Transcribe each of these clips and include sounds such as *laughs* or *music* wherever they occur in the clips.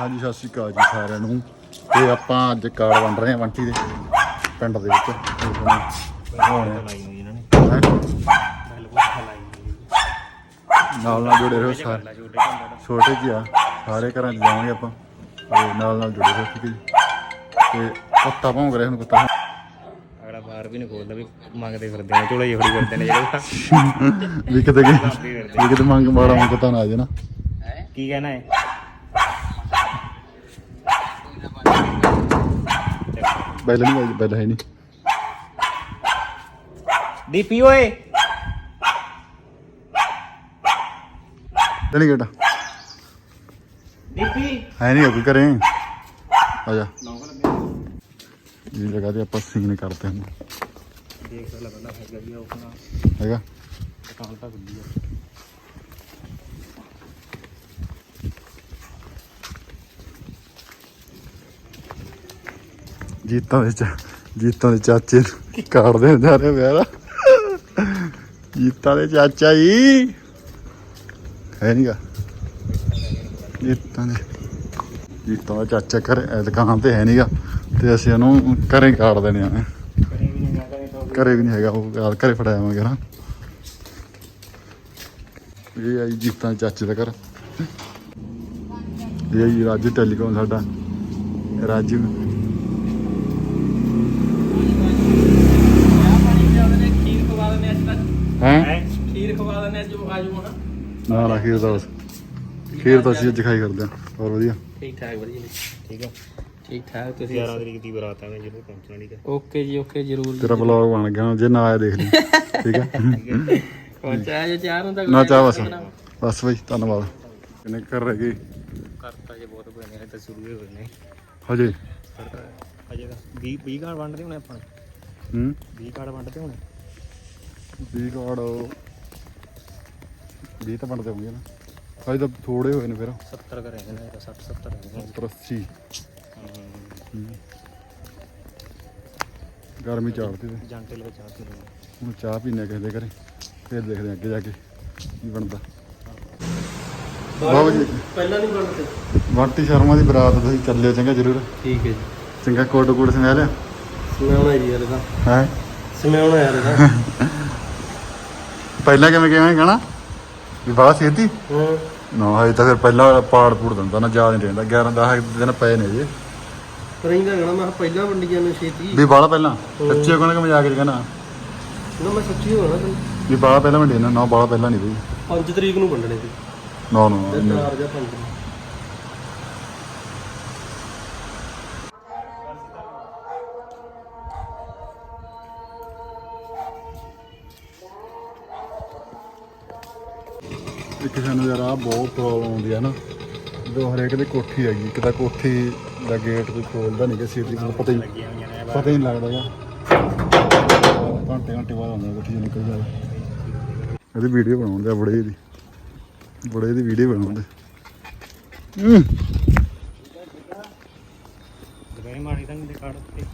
ਹਾਂਜੀ ਸਤਿ ਸ਼੍ਰੀ ਅਕਾਲ ਜੀ ਸਾਰਿਆਂ ਨੂੰ। ਤੇ ਆਪਾਂ ਅੱਜ ਕਾਰਡ ਵੰਡ ਰਹੇ ਹਾਂ ਬੰਟੀ ਦੇ ਪਿੰਡ ਦੇ ਵਿੱਚ। ਨਾਲ ਨਾਲ ਜੁੜੇ ਰਹੋ ਸਾਰੇ। ਛੋਟੇ ਜਿਹੇ ਆ ਸਾਰੇ ਘਰਾਂ 'ਚ ਜਾਵਾਂਗੇ ਆਪਾਂ। ਤੇ ਨਾਲ ਨਾਲ ਜੁੜੇ ਰਹੋ ਠੀਕ ਹੈ ਜੀ। ਤੇ ਕੁੱਤਾ ਭੌਂਕ ਰਿਹਾ ਹੁਣ ਕੁੱਤਾ। ਅਗਲਾ ਬਾਹਰ ਵੀ ਨਹੀਂ ਖੋਲਦਾ ਵੀ ਮੰਗਦੇ ਫਿਰਦੇ ਨੇ ਝੋਲੇ ਜਿਹੇ ਫਿਰਦੇ ਨੇ ਜਿਹੜੇ। *laughs* ਵੀ ਕਿਤੇ ਵੀ ਕਿਤੇ ਮੰਗ ਮਾੜਾ ਮੰਗ ਤਾਂ ਨਾ ਆ ਜੇ ਨਾ। ਕੀ ਕਹਿਣਾ ਹੈ? ਬੈਲ ਨਹੀਂ ਆਈ ਬੈਲ ਹੈ ਨਹੀਂ। ਦੀਪੀ ਓਏ। ਚਲੀ ਗੇਟਾ। ਦੀਪੀ ਹੈ ਨਹੀਂ ਕੋਈ ਕਰੇ? ਆ ਜਾ। ਇਹ ਜਗ੍ਹਾ ਤੇ ਆਪਾਂ ਸੀਨ ਕਰਦੇ ਹਾਂ। ਦੇਖ ਲੈ ਪਹਿਲਾਂ ਫਿਰ ਗਿਆ ਆਪਣਾ। ਹੈਗਾ? ਦੁਕਾਨ ਤਾਂ ਆ। ਜੀਤਾਂ ਦੇ ਚਾ ਜੀਤਾਂ ਦੇ ਚਾਚੇ ਨੂੰ ਕਾੜਦੇ ਜਾ ਰਹੇ ਵਿਆਹ। ਦਾ ਜੀਤਾਂ ਦੇ ਚਾਚਾ ਜੀ। ਹੈ ਨਹੀਂਗਾ ਜੀਤਾਂ ਦੇ ਜੀਤਾਂ ਦਾ ਚਾਚਾ ਘਰੇ ਇਹ ਦੁਕਾਨ ਤੇ ਹੈ ਨਹੀਂਗਾ ਤੇ ਅਸੀਂ ਉਹਨੂੰ ਘਰੇ ਕਾੜ ਦੇਣੇ ਆ। ਘਰੇ ਵੀ ਨਹੀਂ ਹੈਗਾ, ਉਹ ਯਾਰ ਘਰੇ ਫੜਾਵਾਂਗੇ ਨਾ। ਇਹ ਆਈ ਜੀਤਾਂ ਦੇ ਚਾਚੇ ਦਾ ਘਰ। ਇਹ ਆਈ ਰਾਜੂ ਟੈਲੀਕਾਮ ਸਾਡਾ। ਰਾਜੂ। ਨਾ ਨਾ ਖੀਰ ਤਾਂ ਬਸ। ਖੀਰ ਤਾਂ ਅਸੀਂ ਅੱਜ ਖਾਈ ਕਰਦੇ ਹਾਂ। ਹੋਰ ਵਧੀਆ? ਠੀਕ ਠਾਕ ਵਧੀਆ ਜੀ। ਠੀਕ ਆ? ਠੀਕ ਠਾਕ ਤੁਸੀਂ 11 ਤਰੀਕ ਦੀ ਬਰਾਤ ਆ ਮੈਂ ਜਦੋਂ ਪਹੁੰਚਣਾ ਠੀਕ ਹੈ ਓਕੇ ਜੀ ਓਕੇ ਜਰੂਰ ਤੇਰਾ ਵਲੌਗ ਬਣ ਗਿਆ ਜੇ ਨਾ ਆਇਆ ਦੇਖ ਲਈ। ਠੀਕ ਹੈ ਪਹੁੰਚਾ ਜੇ ਚਾਰ ਨੂੰ ਤੱਕ ਨਾ ਚਾਹ ਬਸ। ਬਸ ਬਈ ਧੰਨਵਾਦ। ਕਿੰਨੇ ਕਰ ਰਹਿ ਗਏ? ਕਰਤਾ ਜੇ ਬਹੁਤ ਬਣੇ ਤਾਂ ਸ਼ੁਰੂ ਹੀ ਹੋਏ ਨੇ। ਹਜੇ? ਅਜੇ ਤਾਂ 20 20 ਕਾਰਡ ਵੰਡਦੇ ਹੋਣੇ ਆਪਾਂ? ਹੂੰ? 20 ਕਾਰਡ ਵੰਡਦੇ ਹੋਣੇ? 20 ਕਾਰਡ 20 ਤਾਂ ਬਣਦੇ ਹੋਣਗੇ ਨਾ। ਹਜੇ ਤਾਂ ਥੋੜੇ ਹੋਏ ਨੇ ਫਿਰ। 70 ਕਰੇ ਨੇ ਤਾਂ 60 70 ਹੈਗੇ ਨੇ। 80 ਹਮ, ਗਰਮੀ ਚਾੜਦੀ ਤੇ। ਜਾਂਟੇ ਲਵੇ ਚਾਹ ਪੀ ਹੁਣ ਚਾਹ ਪੀਣੇ ਕਿਸੇ ਦੇ ਘਰੇ। ਫਿਰ ਦੇਖਦੇ ਹਾਂ ਅੱਗੇ ਜਾ ਕੇ ਕੀ ਬਣਦਾ। ਬਾਬੂ ਜੀ। ਪਹਿਲਾਂ ਨਹੀਂ ਬਣਦੇ। ਵਾਟੀ ਸ਼ਰਮਾ ਦੀ ਬਰਾਤ ਤੁਸੀਂ ਚੱਲਿਓ ਚੰਗਾ ਜ਼ਰੂਰ। ਠੀਕ ਹੈ ਜੀ। ਚੰਗਾ ਕੋਟ ਕੋਟ ਸਮਿਆ ਲਿਆ। ਸਮਿਆਉਣਾ ਜੀ ਯਾਰ ਇਹਦਾ। ਹੈ? ਸਮਿਆਉਣਾ ਯਾਰ ਇਹਦਾ। *laughs* ਪਹਿਲਾਂ ਕਿਵੇਂ ਕਿਵੇਂ ਕਹਣਾ ਵੀ ਬਾਹਰ ਛੇਤੀ? ਹਾਂ। ਨਾ ਹਜੇ ਤਾਂ ਫਿਰ ਪਹਿਲਾਂ ਪਾੜ ਪੂੜ ਦਿੰਦਾ ਨਾ ਯਾਦ ਨਹੀਂ ਰਹਿੰਦਾ। 11 10 ਦਿਨ ਪਏ ਨੇ ਜੇ ਪਰ ਇਹਦਾ ਕਹਣਾ ਮੈਂ ਕਿਹਾ ਪਹਿਲਾਂ ਵੰਡੀਆਂ ਨੂੰ ਛੇਤੀ। ਵੀ ਬਾਹਲਾ ਪਹਿਲਾਂ? ਸੱਚੀ ਕੋਣ ਕਿ ਮਜ਼ਾਕ ਚ ਕਹਿਣਾ? ਨਾ ਮੈਂ ਸੱਚੀ ਹੋਣਾ ਤੈਨੂੰ ਵੀ ਬਾਹਲਾ ਪਹਿਲਾਂ ਵੰਡੇ ਨਾ ਨਾ ਪਹਿਲਾਂ ਨਹੀਂ ਬਈ। 5 ਤਰੀਕ ਨੂੰ ਵੰਡਣੇ ਸੀ। ਨਾ ਨਾ ਨਾ 4 ਜਾਂ 5 ਇੱਕ ਸਾਨੂੰ ਯਾਰ ਆ ਬਹੁਤ ਪ੍ਰੋਬਲਮ ਆਉਂਦੀ ਹੈ ਨਾ। ਜਦੋਂ ਹਰੇਕ ਦੀ ਕੋਠੀ ਹੈਗੀ ਇੱਕ ਤਾਂ ਕੋਠੀ ਦਾ ਗੇਟ ਕੋਈ ਖੋਲਦਾ ਨਹੀਂ ਕਿ ਸੀਟੀ ਨੂੰ ਪਤਾ ਹੀ ਪਤਾ ਹੀ ਨਹੀਂ ਲੱਗਦਾ ਗਾ। ਘੰਟੇ ਘੰਟੇ ਬਾਅਦ ਆਉਂਦਾ ਕੋਠੀ ਚੋਂ ਨਿਕਲ ਜਾਂਦਾ ਇਹਦੀ ਵੀਡੀਓ ਬਣਾਉਂਦੇ ਆ ਬੜੇ ਦੀ। ਬੜੇ ਦੀ ਵੀਡੀਓ ਬਣਾਉਂਦੇ ਮਾੜੇ ਤਾਂ ਨਹੀਂ ਕਾਰਡ ਤੇ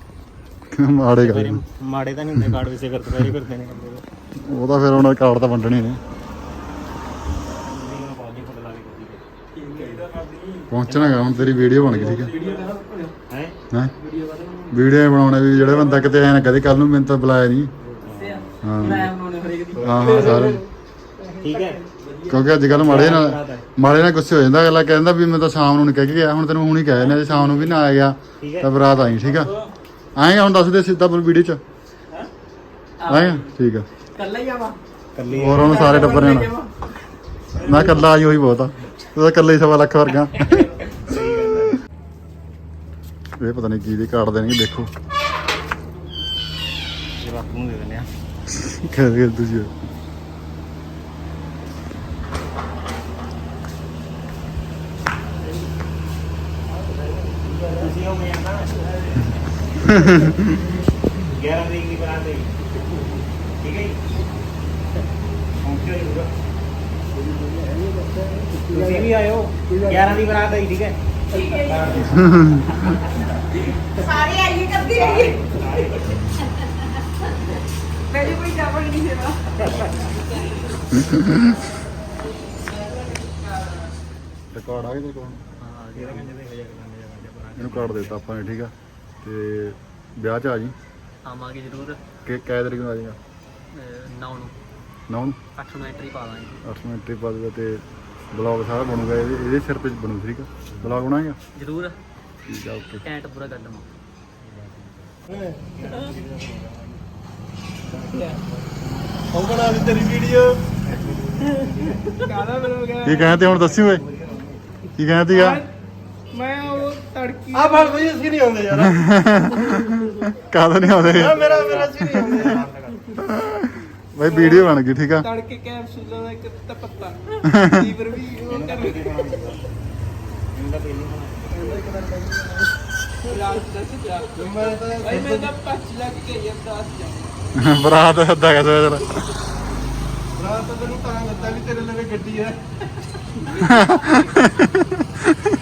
*laughs* ਮਾੜੇ ਤਾਂ ਨਹੀਂ ਹੁੰਦੇ ਕਾਰਡ ਵਿਸੇ ਕਰ ਦੁਪਹਿਰੇ ਕਰਦੇ ਨੇ। ਉਹ ਤਾਂ ਫਿਰ ਉਹਨਾਂ ਕਾਰਡ ਤਾਂ ਵੰਡਣੇ ਨੇ। ਪਹੁੰਚਣਾ ਗਾ ਹੁਣ ਤੇਰੀ ਵੀਡੀਓ ਬਣ ਗਈ ਠੀਕ ਹੈ ਹੈ? ਹੈ? ਵੀਡੀਓ ਬਣਾਉਣੇ ਵੀ ਜਿਹੜੇ ਬੰਦਾ ਕਿਤੇ ਐ ਨਾ ਕਦੇ ਕੱਲ ਨੂੰ ਮੈਨੂੰ ਤਾਂ ਬੁਲਾਇਆ ਨਹੀਂ ਹਾਂ। ਮੈਂ ਬਣਾਉਣੇ ਹਰੇਕ ਦੀ। ਹਾਂ ਸਾਰੇ। ਠੀਕ ਹੈ। ਕਿਉਂਕਿ ਅੱਜ ਕੱਲ ਮਾੜੇ ਨਾਲ ਮਾੜੇ ਨਾਲ ਗੁੱਸੇ ਹੋ ਜਾਂਦਾ ਅਗਲਾ ਕਹਿੰਦਾ ਵੀ ਮੈਂ ਤਾਂ ਸ਼ਾਮ ਨੂੰ ਨਹੀਂ ਕਹਿ ਕੇ ਗਿਆ ਹੁਣ ਤੈਨੂੰ ਹੁਣ ਹੀ ਕਹਿ ਨੇ ਜੇ ਸ਼ਾਮ ਨੂੰ ਵੀ ਨਾ ਆ ਗਿਆ ਤਾਂ ਬਰਾਤ ਆਈ ਠੀਕ ਆ। ਆਏਗਾ ਹੁਣ ਦੱਸ ਦੇ ਸਿੱਧਾ ਬੋਲ ਵੀਡੀਓ ਚ? ਆਏਗਾ? ਠੀਕ ਆ। ਕੱਲਾ ਹੀ ਆਵਾ? ਕੱਲੀ ਹੋਰ ਉਹਨੂੰ ਸਾਰੇ ਟੱਬਰ ਨੇ ਨਾ ਕੱਲਾ ਆਈ ਹੋਈ ਬਹੁਤ ਆ। ਤੂੰ ਤਾਂ ਕੱਲਾ ਹੀ ਸਵਾ ਲੱਖ ਵਰਗਾ। ਇਹ ਪਤਾ ਨਹੀਂ ਕੀ ਦੀ ਕਾਰਡ ਦੇਣਗੇ ਦੇਖੋ। ਇਹ ਬਾਪੂ ਨੂੰ ਦੇ ਦਿੰਦੇ ਆ। ਕਹਿੰਦੇ ਤੁਸੀਂ ਤੁਸੀਂ ਹੋ ਗਿਆ ਨਾ। 11 ਤਰੀਕ ਦੀ ਬਰਾਤ ਹੈ ਠੀਕ ਹੈ ਜੀ? ਪਹੁੰਚਿਓ ਜੀ ਪੂਰਾ। ਤੁਸੀਂ ਵੀ ਆਇਓ। 11 ਦੀ ਬਰਾਤ ਹੈ ਠੀਕ ਹੈ? ਸਾਰੇ ਆਈਏ ਕਰਦੀ ਰਹੀਏ ਮੇਰੇ ਕੋਈ ਡਬਲ ਨਹੀਂ ਹੈਗਾ ਰਿਕਾਰਡ ਆ ਗਿਆ ਤੇਰੇ ਕੋਲ? ਹੋ ਜਾ ਕਰਾਂਗੇ ਜਾ ਜਾ ਇਹਨੂੰ ਕਾਰਡ ਦੇ ਦਿੱਤਾ ਆਪਾਂ ਨੇ ਠੀਕ ਆ? ਤੇ ਵਿਆਹ ਚ ਆ ਜੀ? ਆਵਾਂਗੇ ਜ਼ਰੂਰ। ਕਿ ਕੈ ਤਰੀਕ ਨੂੰ ਆ ਜਾਏਗਾ 9 ਨੂੰ ਨੌਂ। ਨੂੰ 8 ਨੂੰ ਐਂਟਰੀ ਪਾ ਦਾਂਗੇ। 8 ਮਿੰਟ ਟ੍ਰਿਪ ਆਦੂਗਾ ਤੇ ਬਲੌਗ ਸਾਰਾ ਬਣੂਗਾ ਇਹਦੇ ਇਹਦੇ ਸਿਰ ਤੇ ਬਣੂ ਠੀਕ ਆ ਬਲੌਗ ਬਣਾਏਗਾ? ਜ਼ਰੂਰ। ਠੀਕ ਆ ਓਕੇ। ਘੈਂਟ ਪੂਰਾ ਕਰ ਲਵਾਂ ਉਹ ਬਣਾ ਲਈ ਤੇਰੀ ਵੀਡੀਓ। ਕਾਲਾ ਬਲੌਗ ਕੀ ਕਹਿੰਦੇ ਤੇ ਹੁਣ ਦੱਸੀ ਓਏ? ਕੀ ਕਹਿੰਦੇ ਤੀਗਾ ਮੈਂ ਉਹ ਤੜਕੀ ਆ ਬਸ ਬਈ ਅਸੀਂ ਨਹੀਂ ਆਉਂਦੇ ਯਾਰ। *laughs* ਕਾਹਦਾ ਨਹੀਂ ਆਉਂਦੇ? ਆ ਮੇਰਾ ਮੇਰਾ ਅਸੀਂ ਨਹੀਂ ਆਉਂਦੇ ਯਾਰ। ਬਾਈ ਵੀਡੀਓ ਬਣ ਗਈ ਠੀਕ ਆ? ਤੜਕੇ ਕੈਪਸੂਲਾਂ ਦਾ ਇੱਕ ਤਾਂ ਪੱਤਾ। ਲੀਵਰ ਵੀ ਉਹ ਕਰ। ਕੇ *laughs* ਬਰਾਤ ਹੱਦਾ ਕਰ ਸੋਇਆ ਤੇਰਾ ਰਾਤ ਤੈਨੂੰ ਤਾਂ ਦਿੱਤਾ ਵੀ ਤੇਰੇ ਲਈ ਗੱਡੀ ਹੈ *laughs*